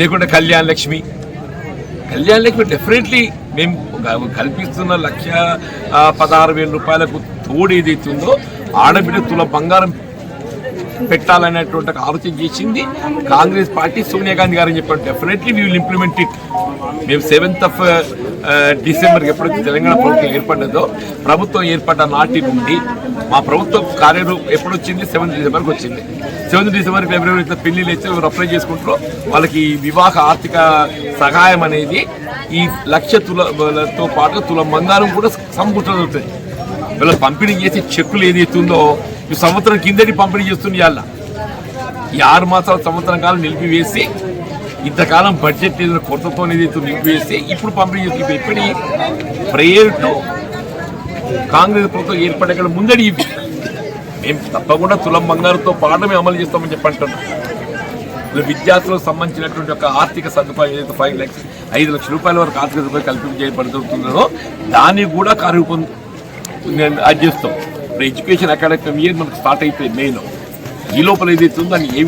లేకుంటే కళ్యాణ్ లక్ష్మి. కళ్యాణ్ లక్ష్మి డెఫినెట్లీ మేము కల్పిస్తున్న లక్ష పదహారు వేల రూపాయలకు తోడు ఏదైతే ఉందో ఆడబిడ్డ తుల బంగారం పెట్టాలనేటువంటి ఆలోచన చేసింది. కాంగ్రెస్ పార్టీ సోనియా గాంధీ గారు అని చెప్పారు. Definitely we will implement it మేము సెవెంత్ ఆఫ్ డిసెంబర్కి ఎప్పుడైతే తెలంగాణ ప్రభుత్వం ఏర్పడ్డదో ప్రభుత్వం ఏర్పడ్డ నాటి నుండి మా ప్రభుత్వం కార్యరూపం ఎప్పుడు వచ్చింది? సెవెంత్ డిసెంబర్కి వచ్చింది. సెవెంత్ డిసెంబర్ ఫిబ్రవరి ఇట్లా పెళ్ళిళ్ళు అయితే అప్లై చేసుకుంటారో. వాళ్ళకి వివాహ ఆర్థిక సహాయం అనేది ఈ లక్ష తులతో పాటు తుల బంగారం కూడా సమకూర్చబడుతుంది వీళ్ళ పంపిణీ చేసే చెక్కులు ఏది ఎత్తుందో సంవత్సరం కిందటి పంపిణీ చేస్తుంది వాళ్ళ ఈ ఆరు మాసాల సంవత్సరం కాలం నిలిపివేసి ఇంతకాలం బడ్జెట్ ఏదైనా కొరతతో ఏదైతే నిలిపివేసి ఇప్పుడు పంపిణీ చేస్తుంది. ఇప్పటి ప్రేయర్ టు కాంగ్రెస్ ప్రభుత్వం ఏర్పడే ముందడి ఇవి. మేము తప్పకుండా తులం బంగారంతో పాటు మేము అమలు చేస్తామని చెప్పంటున్నాం విద్యార్థులకు సంబంధించినటువంటి ఒక ఆర్థిక సదుపాయం ఏదైతే ఫైవ్ ల్యాక్స్ ఐదు లక్షల రూపాయల వరకు ఆర్థిక సదుపాయం కల్పించబడుతుందో దాన్ని కూడా కార్యరూపం నేను అది చేస్తాం. ఇప్పుడు ఎడ్యుకేషన్ అకాడమిక్ ఇయర్ మనకు స్టార్ట్ అయిపోయింది మెయిన్ ఈ లోపల ఏదైతే ఉందో దాన్ని ఏ